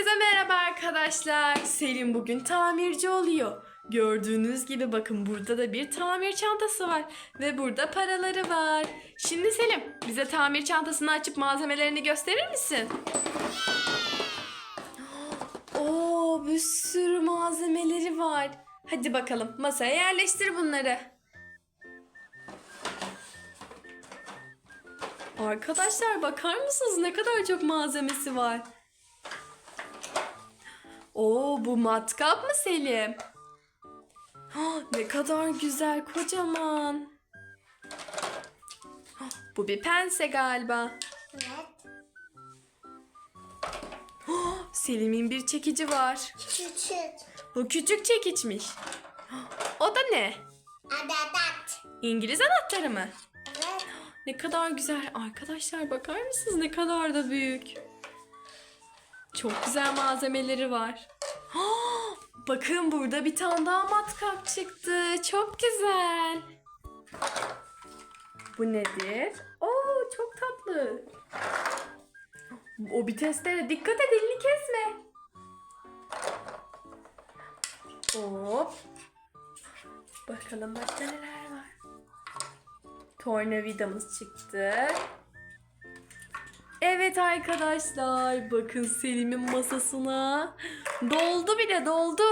Herkese merhaba arkadaşlar. Selim bugün tamirci oluyor. Gördüğünüz gibi bakın burada da bir tamir çantası var. Ve burada paraları var. Şimdi Selim bize tamir çantasını açıp malzemelerini gösterir misin? Oo bir sürü malzemeleri var. Hadi bakalım masaya yerleştir bunları. Arkadaşlar bakar mısınız ne kadar çok malzemesi var. Oo bu matkap mı Selim? Ne kadar güzel kocaman. Bu bir pense galiba. Evet. Selim'in bir çekici var. Küçük. Bu küçük çekiçmiş. O da ne? Adadat. İngiliz anahtarı mı? Evet. Ne kadar güzel. Arkadaşlar bakar mısınız ne kadar da büyük. Çok güzel malzemeleri var. Ah, Bakın burada bir tane daha matkap çıktı. Çok güzel. Bu nedir? Oo çok tatlı. O bir testere. Dikkat et elini kesme. Hop. Bakalım başka neler var. Tornavidamız çıktı. Evet arkadaşlar bakın Selim'in masasına. Doldu bile doldu.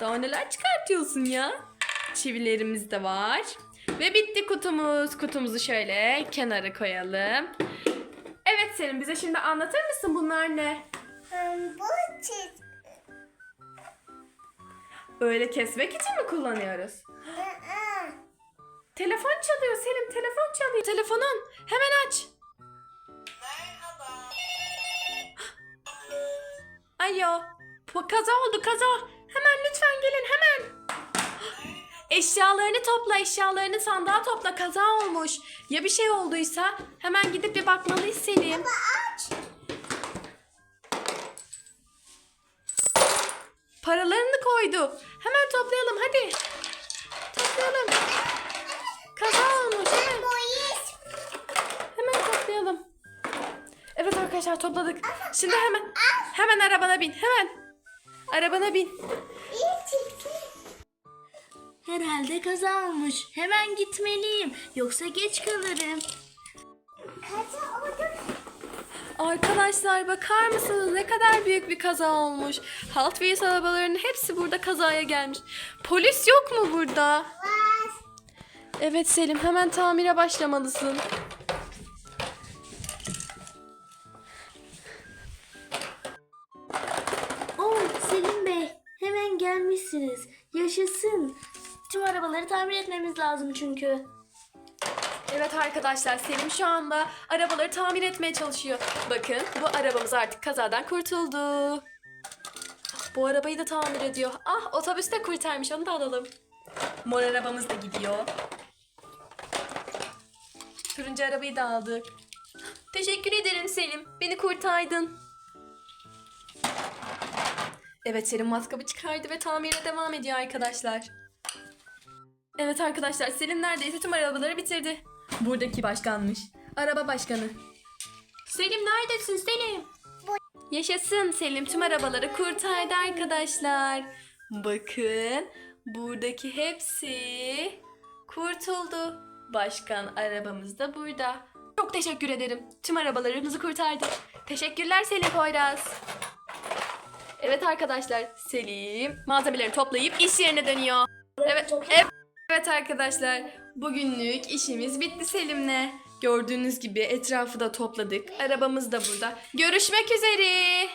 Daha neler çıkartıyorsun ya? Çivilerimiz de var. Ve bitti kutumuz. Kutumuzu şöyle kenara koyalım. Evet Selim bize şimdi anlatır mısın bunlar ne? Hmm, bu çiz. Öyle kesmek için mi kullanıyoruz? Telefon çalıyor Selim telefon çalıyor. Telefonun hemen aç. Bu kaza oldu kaza. Hemen lütfen gelin hemen. Eşyalarını topla eşyalarını sandığa topla kaza olmuş. Ya bir şey olduysa hemen gidip bir bakmalıyız Selim. aç. Paralarını koydu. Hemen toplayalım hadi. Toplayalım. Kaza olmuş hemen. Hemen toplayalım. Evet arkadaşlar topladık. Şimdi hemen hemen arabana bin. Hemen. Arabana bin. Herhalde kaza olmuş. Hemen gitmeliyim. Yoksa geç kalırım. Kaça oldu? Arkadaşlar bakar mısınız ne kadar büyük bir kaza olmuş. Hot Wheels arabalarının hepsi burada kazaya gelmiş. Polis yok mu burada? Var. Evet Selim hemen tamire başlamalısın. Gelmişsiniz. Yaşasın. Tüm arabaları tamir etmemiz lazım çünkü. Evet arkadaşlar Selim şu anda arabaları tamir etmeye çalışıyor. Bakın bu arabamız artık kazadan kurtuldu. Bu arabayı da tamir ediyor. Ah otobüs de kurtarmış onu da alalım. Mor arabamız da gidiyor. Turuncu arabayı da aldık. Teşekkür ederim Selim. Beni kurtardın. Evet Selim maskabı çıkardı ve tamire devam ediyor arkadaşlar. Evet arkadaşlar Selim neredeyse tüm arabaları bitirdi. Buradaki başkanmış. Araba başkanı. Selim neredesin Selim? Yaşasın Selim tüm arabaları kurtardı arkadaşlar. Bakın buradaki hepsi kurtuldu. Başkan arabamız da burada. Çok teşekkür ederim. Tüm arabalarımızı kurtardık. Teşekkürler Selim Poyraz. Evet arkadaşlar Selim malzemeleri toplayıp iş yerine dönüyor. Evet, evet. Evet arkadaşlar, bugünlük işimiz bitti Selim'le. Gördüğünüz gibi etrafı da topladık. Arabamız da burada. Görüşmek üzere.